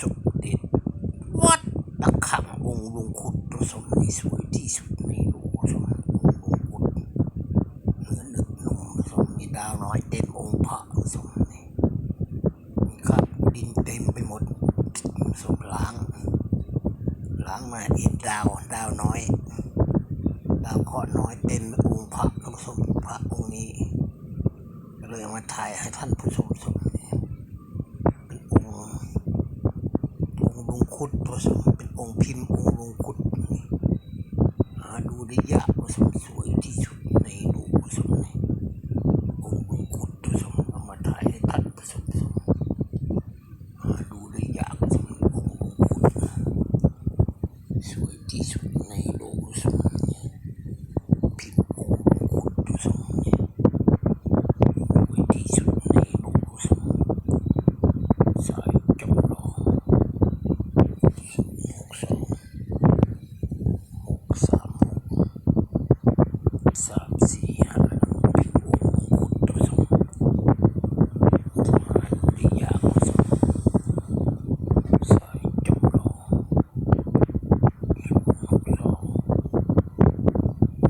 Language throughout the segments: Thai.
สุดเด็ดวัดตะขังองค์ลงขุดตัวสมนี่สวยที่สุดในโลกสมองค์ลงขุดเนื้อหนึกนุ่มสมมีดาวน้อยเต็มองค์พระสมนี่มีครับดินเต็มไปหมดสมล้างล้างมาเอ็นดาวดาวน้อยดาวเคราะห์น้อยเต็มองค์พระทั้งสมพระองค์นี้เลยมาถ่ายให้ท่านผู้ชมชมนี่เป็นองค์องค์ล งคุดผู้ชมเป็นองค์พิมพ์องค์ลงคุดนี่หาดูได้ยากผู้ชมสวยที่สุดในโลกผู้ชมนี่องค์ลงคุดผู้ชมเอามาถ่ายให้ท่านผู้ชมชมหาดูได้ยากผู้ชมองค์ลงคุด สวยที่สุดในโลกสมนี้พิมพ์องค์มงกุฎทุสมนี้สวยที่สุดในโลกสมสายจำลองศูนย์หกสองหกสามหก สามสี่ห้าหนึ่งพิมพ์องค์มงกุฎทุสมสมาธิยากสมสายจำลอง ศูนย์หกสอง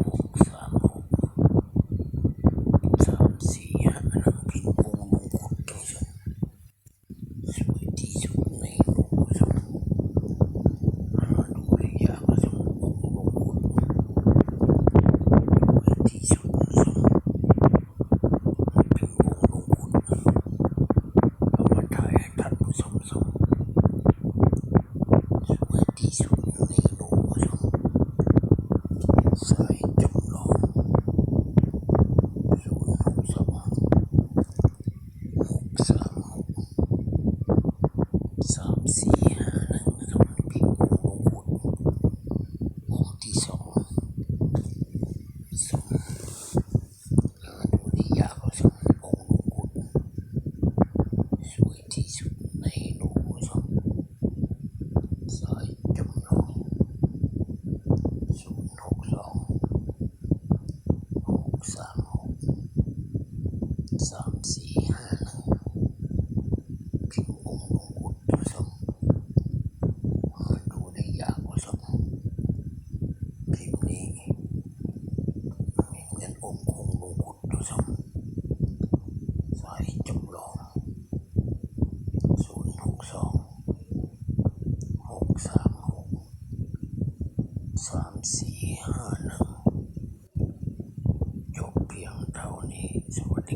หกสามหกสามสี่ห้าหนึ่งพิมพ์องค์มงกุฎตัวสมสวยที่สุดในโลกสมหาดูได้ยากสมองค์มงกุฎสวยที่สุดสมพิมพ์องค์มงกุฎเอามาถ่ายให้ท่านผู้ชมชม สวยที่สุดในโลกสมสายจำลองศูนย์หกสองหกสามหก สี่ห้าหนึ่งสมพิมพ์องค์มงกุฎองที่สองสมหาดูได้ยาก็สมองค์มงกุฎสวยที่สุดในโลกสมสายจำลองศูนย์หกสองหกสามหกสามสี่ห้าหนึ่งพิม Ihan